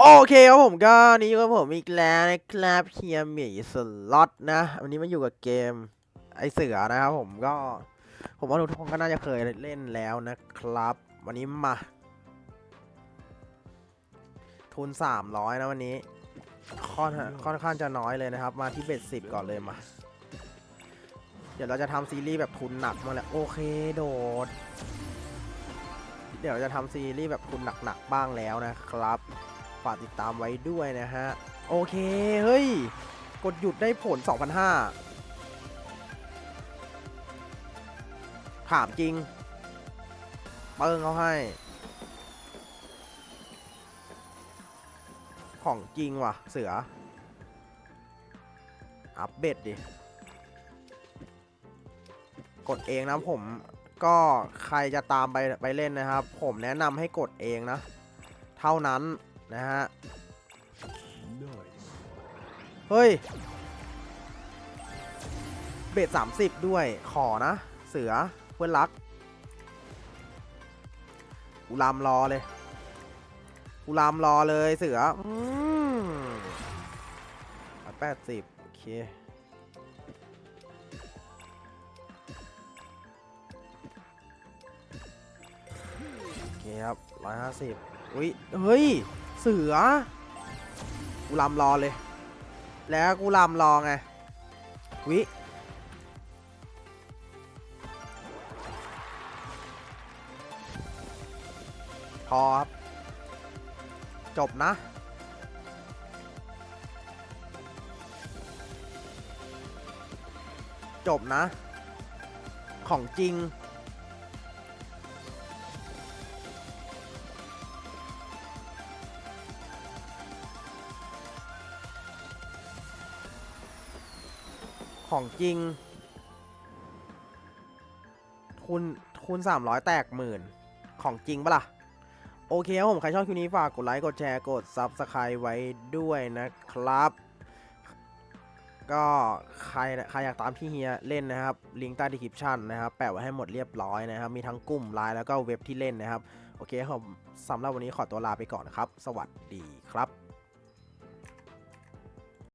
โอเคครับผมก็นี่ก็ผมอีกแล้วนะครับเฮียหมีสล็อตนะ วันนี้มาอยู่กับเกมไอเสือนะครับผมก็ ผมว่าทุกคนก็น่าจะเคยเล่นแล้วนะครับ วันนี้มา ทุน 300 นะวันนี้ ค่อนค่อนข้างจะน้อยเลยนะครับ มาที่เบ็ดสิบก่อนเลยมา เดี๋ยวเราจะทำซีรีส์แบบทุนหนักมาแหละโอเคโดด เดี๋ยวเราจะทำซีรีส์แบบทุนหนักๆบ้างแล้วนะครับ ฝากติดตามไว้ด้วยนะฮะ โอเค เฮ้ย กดหยุดได้ผล 2,500ถามจริง เปิ้งเขาให้ ของจริงว่ะ เสือ อัปเบ็ดดิ กดเองนะผมก็ใครจะตามไปไปเล่นนะครับ ผมแนะนำให้กดเองนะ เท่านั้น นะฮะ เฮ้ย เบสสามสิบด้วย ขอนะ เสือเพื่อนรัก กูรามรอเลย กูรามรอเลยเสือ อืมแปดสิบโอเคโอเคครับร้อยห้าสิบอุ้ย เฮ้ย เสือ กูรำรอเลย แล้วกูรำรอไง วิพอครับ จบนะจบนะ ของจริง ของจริงทุนทุนสามร้อยแตกหมื่น ของจริงปะล่ะ โอเคครับผม ใครชอบคลิปนี้ฝากกดไลค์ กดแชร์ กด Subscribe ไว้ด้วยนะครับ ก็ใครใครอยากตามพี่เฮียเล่นนะครับ ลิงก์ใต้ดีคริปชั่นนะครับ แปะไว้ให้หมดเรียบร้อยนะครับ มีทั้งกลุ่มไลน์แล้วก็เว็บที่เล่นนะครับ โอเคครับสำหรับวันนี้ขอตัวลาไปก่อนนะครับ สวัสดีครับ